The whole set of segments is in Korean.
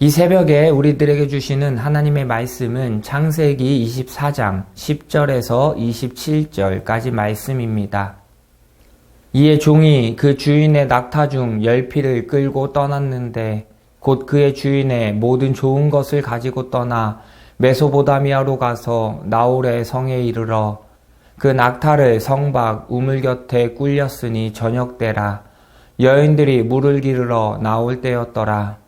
이 새벽에 우리들에게 주시는 하나님의 말씀은 창세기 24장 10절에서 27절까지 말씀입니다. 이에 종이 그 주인의 낙타 중 열피를 끌고 떠났는데 곧 그의 주인의 모든 좋은 것을 가지고 떠나 메소보다미아로 가서 나홀의 성에 이르러 그 낙타를 성박 우물 곁에 꿀렸으니 저녁 때라 여인들이 물을 기르러 나올 때였더라.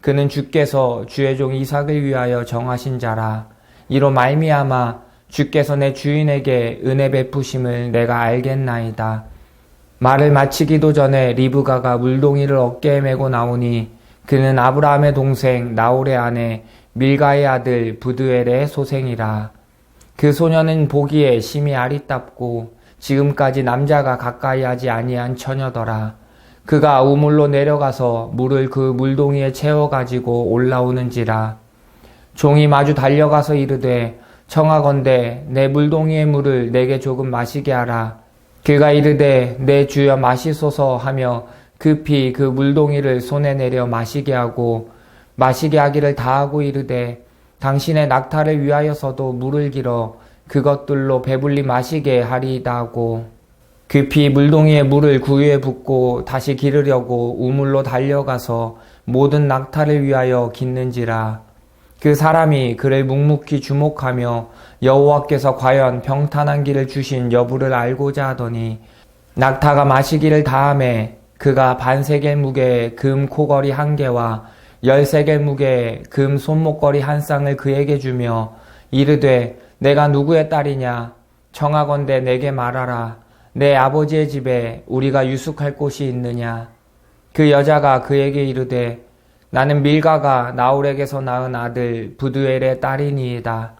그는 주께서 주의 종 이삭을 위하여 정하신 자라. 이로 말미암아 주께서 내 주인에게 은혜 베푸심을 내가 알겠나이다. 말을 마치기도 전에 리브가가 물동이를 어깨에 메고 나오니 그는 아브라함의 동생 나홀의 아내 밀가의 아들 부드엘의 소생이라. 그 소녀는 보기에 심히 아리답고 지금까지 남자가 가까이 하지 아니한 처녀더라. 그가 우물로 내려가서 물을 그 물동이에 채워가지고 올라오는지라. 종이 마주 달려가서 이르되 청하건대 내 물동이의 물을 내게 조금 마시게 하라. 그가 이르되 내 주여 마시소서 하며 급히 그 물동이를 손에 내려 마시게 하고 마시게 하기를 다하고 이르되 당신의 낙타를 위하여서도 물을 길어 그것들로 배불리 마시게 하리이다 하고 급히 물동이에 물을 구유에 붓고 다시 기르려고 우물로 달려가서 모든 낙타를 위하여 깃는지라. 그 사람이 그를 묵묵히 주목하며 여호와께서 과연 평탄한 길을 주신 여부를 알고자 하더니 낙타가 마시기를 다함에 그가 반세겔 무게의 금 코걸이 한 개와 열세겔 무게의 금 손목걸이 한 쌍을 그에게 주며 이르되 내가 누구의 딸이냐? 청하건대 내게 말하라 내 아버지의 집에 우리가 유숙할 곳이 있느냐? 그 여자가 그에게 이르되 나는 밀가가 나홀에게서 낳은 아들 부두엘의 딸이니이다.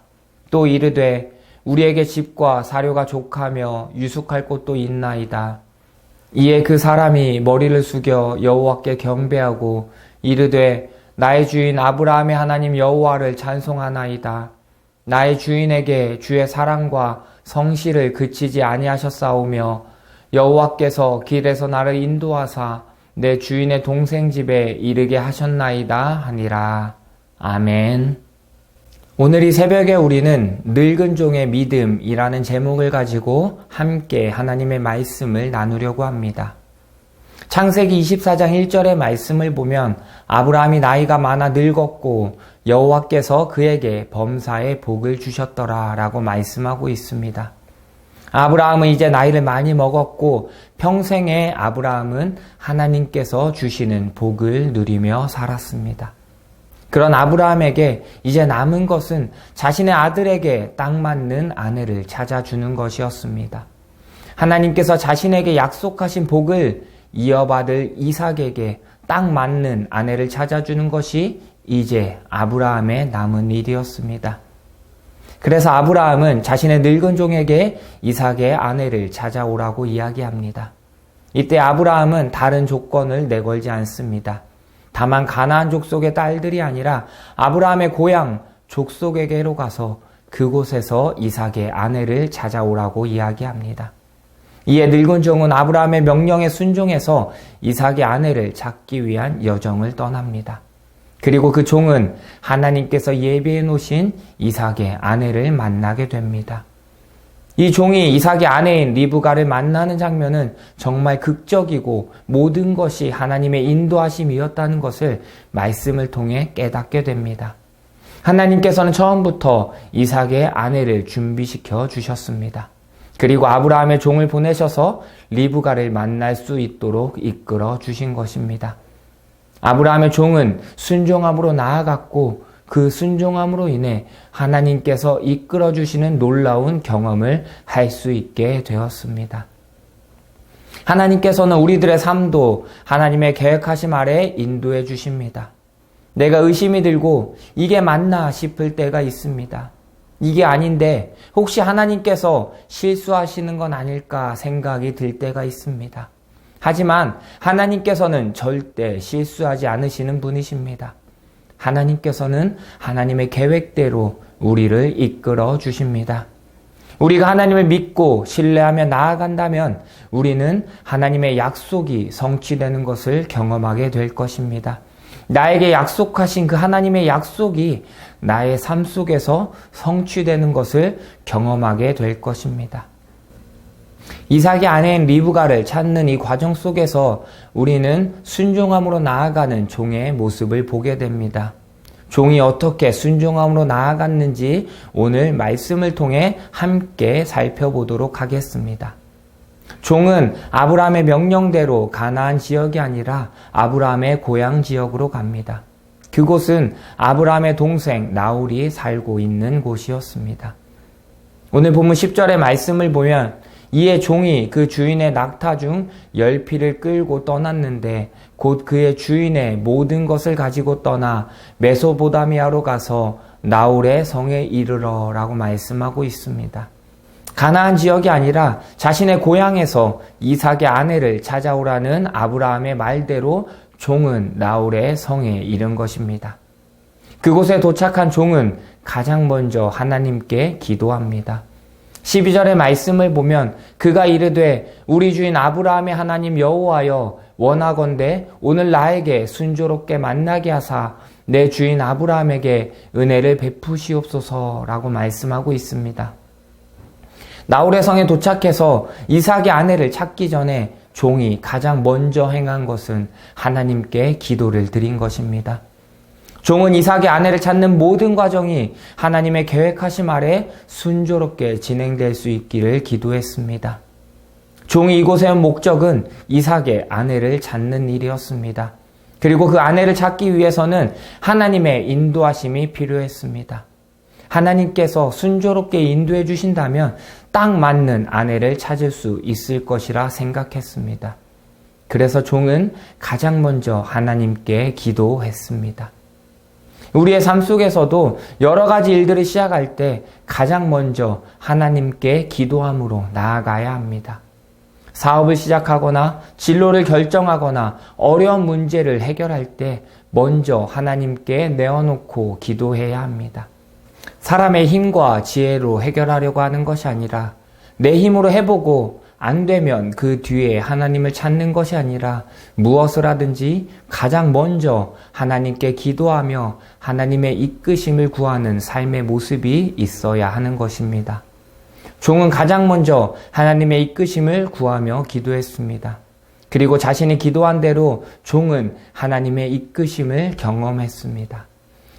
또 이르되 우리에게 집과 사료가 족하며 유숙할 곳도 있나이다. 이에 그 사람이 머리를 숙여 여호와께 경배하고 이르되 나의 주인 아브라함의 하나님 여호와를 찬송하나이다. 나의 주인에게 주의 사랑과 성실을 그치지 아니하셨사오며 여호와께서 길에서 나를 인도하사 내 주인의 동생 집에 이르게 하셨나이다 하니라. 아멘. 오늘 이 새벽에 우리는 늙은 종의 믿음이라는 제목을 가지고 함께 하나님의 말씀을 나누려고 합니다. 창세기 24장 1절의 말씀을 보면 아브라함이 나이가 많아 늙었고 여호와께서 그에게 범사의 복을 주셨더라 라고 말씀하고 있습니다. 아브라함은 이제 나이를 많이 먹었고 평생에 아브라함은 하나님께서 주시는 복을 누리며 살았습니다. 그런 아브라함에게 이제 남은 것은 자신의 아들에게 딱 맞는 아내를 찾아주는 것이었습니다. 하나님께서 자신에게 약속하신 복을 이어받을 이삭에게 딱 맞는 아내를 찾아주는 것이 이제 아브라함의 남은 일이었습니다. 그래서 아브라함은 자신의 늙은 종에게 이삭의 아내를 찾아오라고 이야기합니다. 이때 아브라함은 다른 조건을 내걸지 않습니다. 다만 가나안 족속의 딸들이 아니라 아브라함의 고향 족속에게로 가서 그곳에서 이삭의 아내를 찾아오라고 이야기합니다. 이에 늙은 종은 아브라함의 명령에 순종해서 이삭의 아내를 찾기 위한 여정을 떠납니다. 그리고 그 종은 하나님께서 예비해 놓으신 이삭의 아내를 만나게 됩니다. 이 종이 이삭의 아내인 리브가를 만나는 장면은 정말 극적이고 모든 것이 하나님의 인도하심이었다는 것을 말씀을 통해 깨닫게 됩니다. 하나님께서는 처음부터 이삭의 아내를 준비시켜 주셨습니다. 그리고 아브라함의 종을 보내셔서 리브가를 만날 수 있도록 이끌어 주신 것입니다. 아브라함의 종은 순종함으로 나아갔고 그 순종함으로 인해 하나님께서 이끌어 주시는 놀라운 경험을 할 수 있게 되었습니다. 하나님께서는 우리들의 삶도 하나님의 계획하심 아래 인도해 주십니다. 내가 의심이 들고 이게 맞나 싶을 때가 있습니다. 이게 아닌데 혹시 하나님께서 실수하시는 건 아닐까 생각이 들 때가 있습니다. 하지만 하나님께서는 절대 실수하지 않으시는 분이십니다. 하나님께서는 하나님의 계획대로 우리를 이끌어 주십니다. 우리가 하나님을 믿고 신뢰하며 나아간다면 우리는 하나님의 약속이 성취되는 것을 경험하게 될 것입니다. 나에게 약속하신 그 하나님의 약속이 나의 삶 속에서 성취되는 것을 경험하게 될 것입니다. 이삭의 아내인 리브가를 찾는 이 과정 속에서 우리는 순종함으로 나아가는 종의 모습을 보게 됩니다. 종이 어떻게 순종함으로 나아갔는지 오늘 말씀을 통해 함께 살펴보도록 하겠습니다. 종은 아브라함의 명령대로 가나안 지역이 아니라 아브라함의 고향 지역으로 갑니다. 그곳은 아브라함의 동생 나홀이 살고 있는 곳이었습니다. 오늘 본문 10절의 말씀을 보면 이에 종이 그 주인의 낙타 중 열피를 끌고 떠났는데 곧 그의 주인의 모든 것을 가지고 떠나 메소보다미아로 가서 나홀의 성에 이르러라고 말씀하고 있습니다. 가나안 지역이 아니라 자신의 고향에서 이삭의 아내를 찾아오라는 아브라함의 말대로 종은 나홀의 성에 이른 것입니다. 그곳에 도착한 종은 가장 먼저 하나님께 기도합니다. 12절의 말씀을 보면 그가 이르되 우리 주인 아브라함의 하나님 여호와여 원하건대 오늘 나에게 순조롭게 만나게 하사 내 주인 아브라함에게 은혜를 베푸시옵소서라고 말씀하고 있습니다. 나홀의 성에 도착해서 이삭의 아내를 찾기 전에 종이 가장 먼저 행한 것은 하나님께 기도를 드린 것입니다. 종은 이삭의 아내를 찾는 모든 과정이 하나님의 계획하심 아래 순조롭게 진행될 수 있기를 기도했습니다. 종이 이곳에 온 목적은 이삭의 아내를 찾는 일이었습니다. 그리고 그 아내를 찾기 위해서는 하나님의 인도하심이 필요했습니다. 하나님께서 순조롭게 인도해 주신다면 딱 맞는 아내를 찾을 수 있을 것이라 생각했습니다. 그래서 종은 가장 먼저 하나님께 기도했습니다. 우리의 삶 속에서도 여러 가지 일들을 시작할 때 가장 먼저 하나님께 기도함으로 나아가야 합니다. 사업을 시작하거나 진로를 결정하거나 어려운 문제를 해결할 때 먼저 하나님께 내어놓고 기도해야 합니다. 사람의 힘과 지혜로 해결하려고 하는 것이 아니라 내 힘으로 해보고 안 되면 그 뒤에 하나님을 찾는 것이 아니라 무엇을 하든지 가장 먼저 하나님께 기도하며 하나님의 이끄심을 구하는 삶의 모습이 있어야 하는 것입니다. 종은 가장 먼저 하나님의 이끄심을 구하며 기도했습니다. 그리고 자신이 기도한 대로 종은 하나님의 이끄심을 경험했습니다.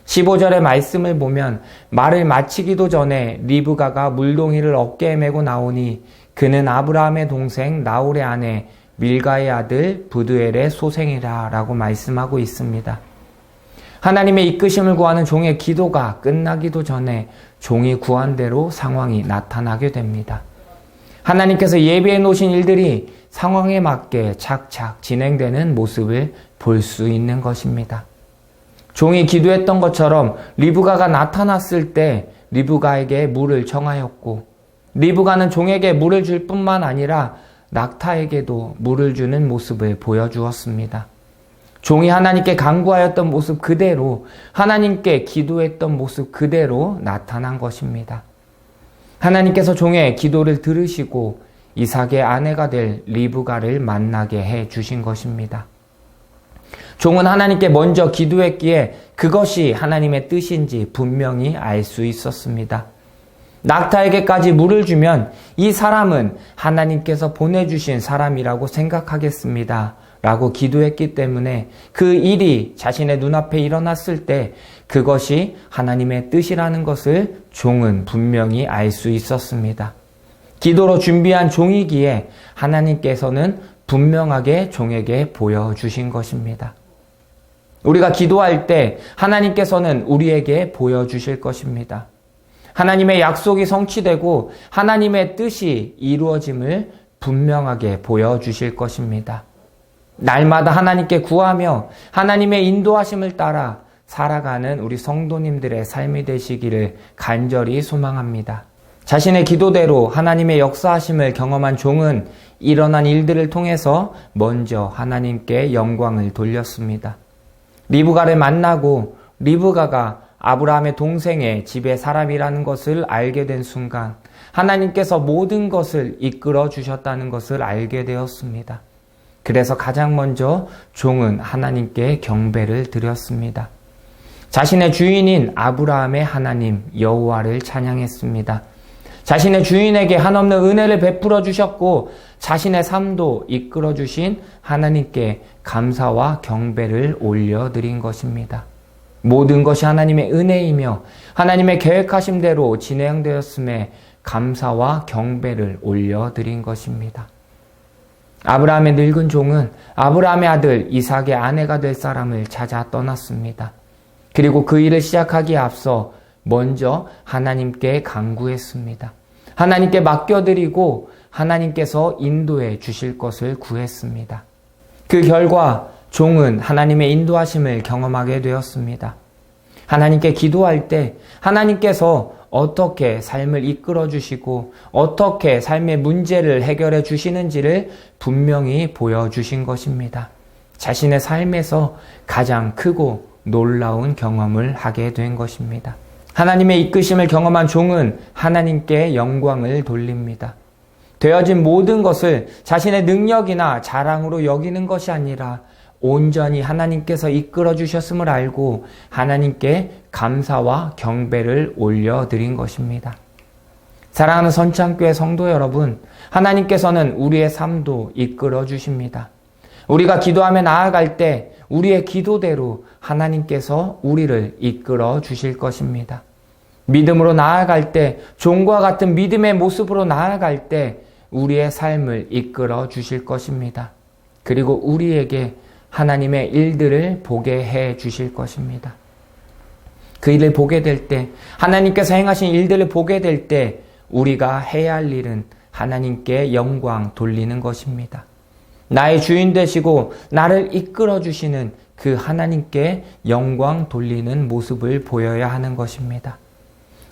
15절의 말씀을 보면 말을 마치기도 전에 리브가가 물동이를 어깨에 메고 나오니 그는 아브라함의 동생 나홀의 아내 밀가의 아들 부드엘의 소생이라 라고 말씀하고 있습니다. 하나님의 이끄심을 구하는 종의 기도가 끝나기도 전에 종이 구한 대로 상황이 나타나게 됩니다. 하나님께서 예비해 놓으신 일들이 상황에 맞게 착착 진행되는 모습을 볼 수 있는 것입니다. 종이 기도했던 것처럼 리브가가 나타났을 때 리브가에게 물을 청하였고 리브가는 종에게 물을 줄 뿐만 아니라 낙타에게도 물을 주는 모습을 보여주었습니다. 종이 하나님께 간구하였던 모습 그대로 하나님께 기도했던 모습 그대로 나타난 것입니다. 하나님께서 종의 기도를 들으시고 이삭의 아내가 될 리브가를 만나게 해 주신 것입니다. 종은 하나님께 먼저 기도했기에 그것이 하나님의 뜻인지 분명히 알 수 있었습니다. 낙타에게까지 물을 주면 이 사람은 하나님께서 보내주신 사람이라고 생각하겠습니다. 라고 기도했기 때문에 그 일이 자신의 눈앞에 일어났을 때 그것이 하나님의 뜻이라는 것을 종은 분명히 알 수 있었습니다. 기도로 준비한 종이기에 하나님께서는 분명하게 종에게 보여주신 것입니다. 우리가 기도할 때 하나님께서는 우리에게 보여주실 것입니다. 하나님의 약속이 성취되고 하나님의 뜻이 이루어짐을 분명하게 보여주실 것입니다. 날마다 하나님께 구하며 하나님의 인도하심을 따라 살아가는 우리 성도님들의 삶이 되시기를 간절히 소망합니다. 자신의 기도대로 하나님의 역사하심을 경험한 종은 일어난 일들을 통해서 먼저 하나님께 영광을 돌렸습니다. 리브가를 만나고 리브가가 아브라함의 동생의 집의 사람이라는 것을 알게 된 순간 하나님께서 모든 것을 이끌어 주셨다는 것을 알게 되었습니다. 그래서 가장 먼저 종은 하나님께 경배를 드렸습니다. 자신의 주인인 아브라함의 하나님 여호와를 찬양했습니다. 자신의 주인에게 한없는 은혜를 베풀어 주셨고 자신의 삶도 이끌어 주신 하나님께 감사와 경배를 올려 드린 것입니다. 모든 것이 하나님의 은혜이며 하나님의 계획하심대로 진행되었음에 감사와 경배를 올려드린 것입니다. 아브라함의 늙은 종은 아브라함의 아들 이삭의 아내가 될 사람을 찾아 떠났습니다. 그리고 그 일을 시작하기에 앞서 먼저 하나님께 강구했습니다. 하나님께 맡겨드리고 하나님께서 인도해 주실 것을 구했습니다. 그 결과 종은 하나님의 인도하심을 경험하게 되었습니다. 하나님께 기도할 때 하나님께서 어떻게 삶을 이끌어 주시고 어떻게 삶의 문제를 해결해 주시는지를 분명히 보여주신 것입니다. 자신의 삶에서 가장 크고 놀라운 경험을 하게 된 것입니다. 하나님의 이끄심을 경험한 종은 하나님께 영광을 돌립니다. 되어진 모든 것을 자신의 능력이나 자랑으로 여기는 것이 아니라 온전히 하나님께서 이끌어 주셨음을 알고 하나님께 감사와 경배를 올려드린 것입니다. 사랑하는 선창교회 성도 여러분, 하나님께서는 우리의 삶도 이끌어 주십니다. 우리가 기도하며 나아갈 때 우리의 기도대로 하나님께서 우리를 이끌어 주실 것입니다. 믿음으로 나아갈 때, 종과 같은 믿음의 모습으로 나아갈 때 우리의 삶을 이끌어 주실 것입니다. 그리고 우리에게 하나님의 일들을 보게 해 주실 것입니다. 그 일을 보게 될 때, 하나님께서 행하신 일들을 보게 될 때, 우리가 해야 할 일은 하나님께 영광 돌리는 것입니다. 나의 주인 되시고 나를 이끌어 주시는 그 하나님께 영광 돌리는 모습을 보여야 하는 것입니다.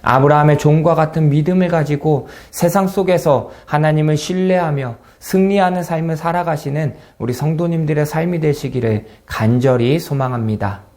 아브라함의 종과 같은 믿음을 가지고 세상 속에서 하나님을 신뢰하며 승리하는 삶을 살아가시는 우리 성도님들의 삶이 되시기를 간절히 소망합니다.